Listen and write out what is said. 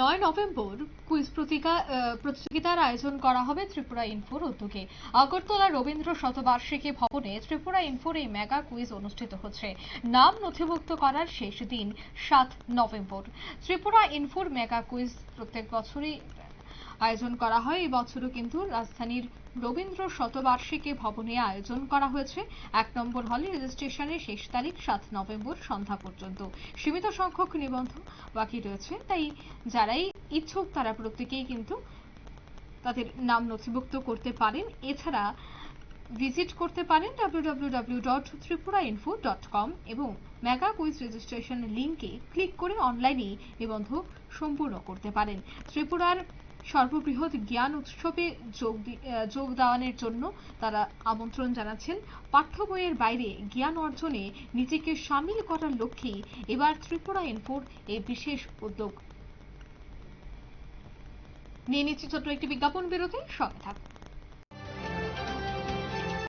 নয় November quiz প্রতিযোগিতার আয়োজন করা হবে ত্রিপুরা ইনফোর উদ্যোগে। আগরতলা রবীন্দ্র শতবার্ষিকী ভবনে ত্রিপুরা ইনফোর এই মেগা কুইজ অনুষ্ঠিত হচ্ছে। নাম নথিভুক্ত করার শেষ দিন, সাত নভেম্বর। ত্রিপুরা ইনফোর মেগা কুইজ প্রত্যেক বছরই আয়োজন করা হয়। এই কিন্তু রাজধানীর রবীন্দ্র শতবার্ষিকী ভবনে আয়োজন করা হয়েছে। এক নম্বর হলে রেজিস্ট্রেশনের শেষ তারিখ সাত নভেম্বর সন্ধ্যা পর্যন্ত। সীমিত সংখ্যক নিবন্ধ বাকি রয়েছে। তাই যারাই ইচ্ছুক তারা প্রত্যেকেই কিন্তু তাদের নাম নথিভুক্ত করতে পারেন। এছাড়া ভিজিট করতে পারেন www.tripurainfo.com এবং মেগা কুইজ রেজিস্ট্রেশন লিংকে ক্লিক করে অনলাইনে নিবন্ধ সম্পূর্ণ করতে পারেন। ত্রিপুরার সর্ববৃহৎ জ্ঞান উৎসবে যোগ যোগদানের জন্য তারা আমন্ত্রণ জানাচ্ছেন। পাঠ্য বইয়ের বাইরে জ্ঞান অর্জনে নিজেকে সামিল করার লক্ষ্যেই এবার ত্রিপুরা ইনফোর এই বিশেষ উদ্যোগ। নিয়ে নিচ্ছি ছোট্ট একটি বিজ্ঞাপন বিরতি সঙ্গে থাকুন